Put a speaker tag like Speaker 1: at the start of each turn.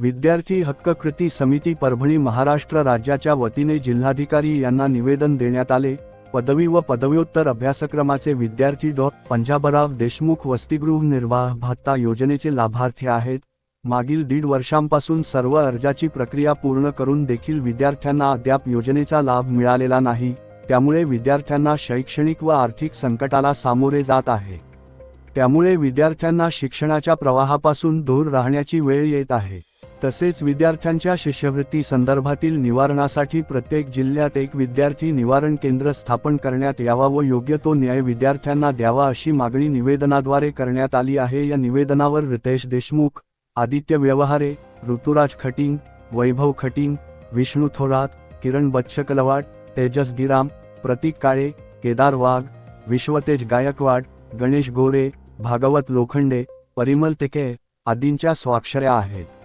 Speaker 1: विद्यार्थी हक्क कृती समिती परभणी महाराष्ट्र राज्याच्या वतीने जिल्हाधिकारी यांना निवेदन देण्यात आले. पदवी व पदव्युत्तर अभ्यासक्रमाचे विद्यार्थी डॉ. पंजाबराव देशमुख वसतिगृह निर्वाह भत्ता योजनेचे लाभार्थी आहेत. मागील दीड वर्षांपासून सर्व अर्जाची प्रक्रिया पूर्ण करून देखील विद्यार्थ्यांना अद्याप योजनेचा लाभ मिळालेला नाही. त्यामुळे विद्यार्थ्यांना शैक्षणिक व आर्थिक संकटाला सामोरे जात आहे. त्यामुळे विद्यार्थ्यांना शिक्षणाच्या प्रवाहापासून दूर राहण्याची वेळ येत आहे. तसेच विद्यार्थ्यांच्या शिष्यवृत्ती संदर्भातील निवारणासाठी प्रत्येक जिल्ह्यात एक विद्यार्थी निवारण केंद्र स्थापन करण्यात यावा व योग्य तो न्याय विद्यार्थ्यांना द्यावा अशी मागणी निवेदनाद्वारे करण्यात आली आहे. या निवेदनावर रितेश देशमुख आदित्य व्यवहारे ऋतुराज खटिंग वैभव खटिंग विष्णू थोरात किरण बच्छकलवाड तेजस गिराम प्रतीक काळे केदार वाघ विश्वतेज गायकवाड गणेश गोरे भागवत लोखंडे परिमल तेके आदींच्या स्वाक्षऱ्या आहेत.